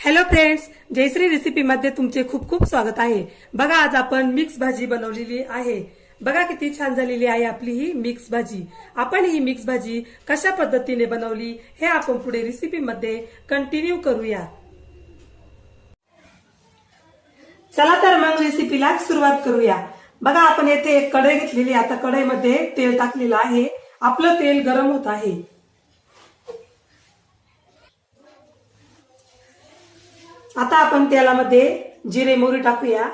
Hello friends Jayashree रेसिपीमध्ये तुमचे खूप खूप स्वागत आहे. बघा आज आपण मिक्स भाजी बनवलेली आहे. बघा किती छान झालेली आहे आपली ही मिक्स भाजी. आपण ही मिक्स भाजी कशा पद्धतीने बनवली हे आपण पुढे रेसिपीमध्ये कंटिन्यू करूया. चला तर मग रेसिपीला सुरुवात करूया. बघा आपण येथे एक कढई घेतलेली आता कढईमध्ये तेल टाकलेलं आहे. आपलं तेल गरम होत आहे. आता आपण तेलामध्ये जिरे मोहरी टाकूया.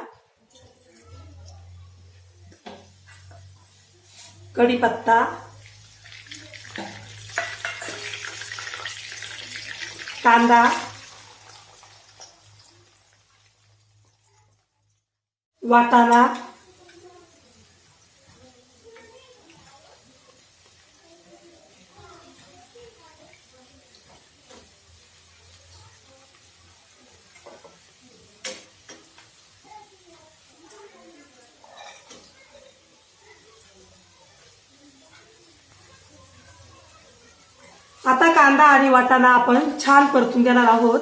कढीपत्ता. कांदा. वाटाणा. आता कांदा आणि वाटाणा आपण छान परतून देणार आहोत.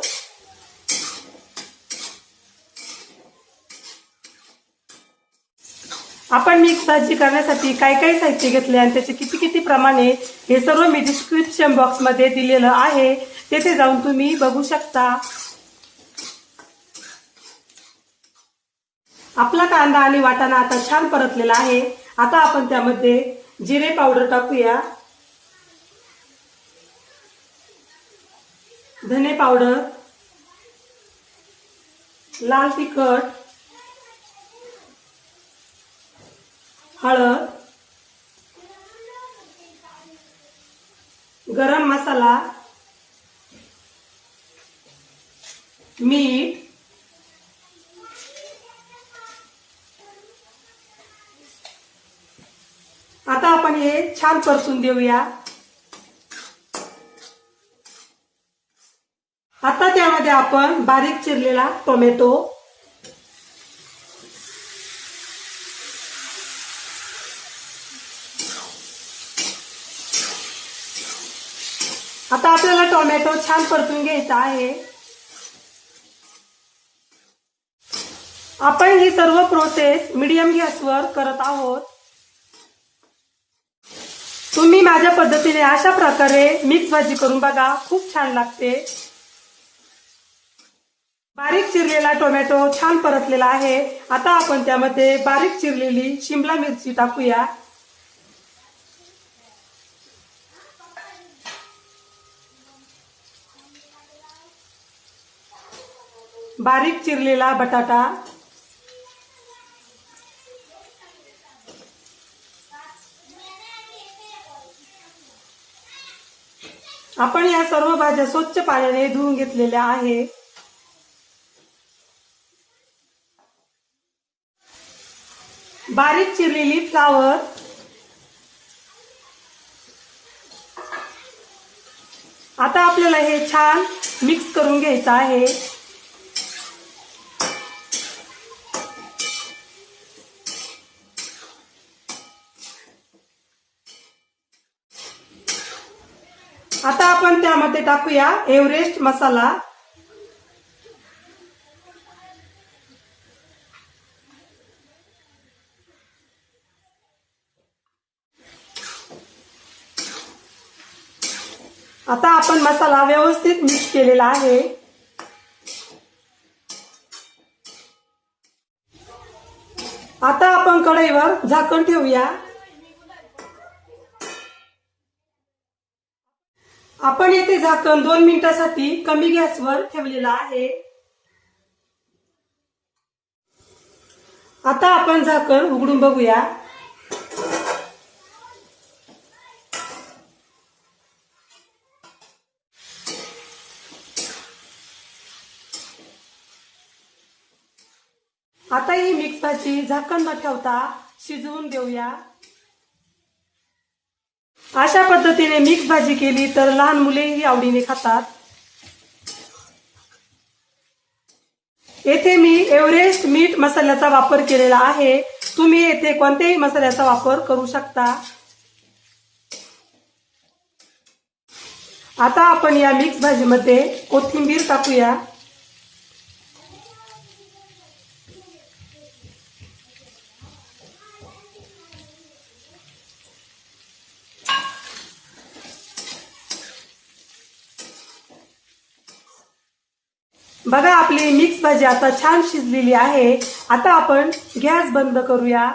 आपण मिक्स भाजी करण्यासाठी काय काय साहित्य घेतले आणि त्याचे किती किती प्रमाणे हे सर्व मी डिस्क्रिप्शन बॉक्समध्ये दिलेलं आहे. तेथे जाऊन तुम्ही बघू शकता. आपला कांदा आणि वाटाणा आता छान परतलेला आहे. आता आपण त्यामध्ये जिरे पावडर टाकूया. धने पावडर लाल तिखट हळद गरम मसाला मीठ आता आपण हे छान परसून देऊया. आता त्यामध्ये आपण बारीक चिरलेला टोमॅटो आता आपल्याला टोमॅटो छान परतून घ्यायचा आहे. आपण ही सर्व प्रोसेस मीडियम गॅसवर करत आहोत. तुम्ही माझ्या पद्धतीने अशा प्रकारे मिक्स भाजी करून बघा खूप छान लागते. बारीक चिरलेला टोमॅटो छान परतलेला आहे. आता आपण त्यामध्ये बारीक चिरलेली शिमला मिरची टाकूया. बारीक चिरलेला बटाटा. आपण या सर्व भाज्या स्वच्छ पाण्याने धुवून घेतलेल्या आहे बारीक चिरलेली फ्लावर. आता आपल्याला हे छान मिक्स करून घ्यायचं आहे. आता आपण त्यामध्ये टाकूया एव्हरेस्ट मसाला. आता आपण मसाला व्यवस्थित मिक्स केलेला आहे. आता आपण कढईवर झाकण ठेवूया. आपण येथे झाकण दोन मिनिटासाठी कमी गॅसवर ठेवलेलं आहे. आता आपण झाकण उघडून बघूया. आता ही मिक्स भाजी झाकण न ठेवता शिजवून देऊया अशा पद्धतीने मिक्स भाजी केली तर लहान मुलेही आवडीने खातात. येथे मी एव्हरेस्ट मीठ मसाल्याचा वापर केलेला आहे. तुम्ही येथे कोणत्याही मसाल्याचा वापर करू शकता. आता आपण या मिक्स भाजीमध्ये कोथिंबीर टाकूया. बघा आपली मिक्स भाजी आता छान शिजलेली आहे. आता आपण गॅस बंद करूया.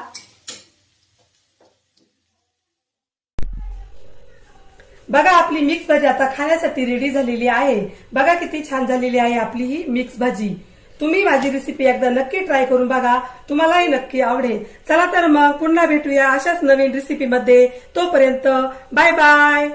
बघा आपली मिक्स भाजी आता खाण्यासाठी रेडी झालेली आहे. बघा किती छान झालेली आहे आपली ही मिक्स भाजी. तुम्ही माझी रेसिपी एकदा नक्की ट्राय करून बघा. तुम्हालाही नक्की आवडेल. चला तर मग पुन्हा भेटूया अशाच नवीन रेसिपीमध्ये तोपर्यंत बाय बाय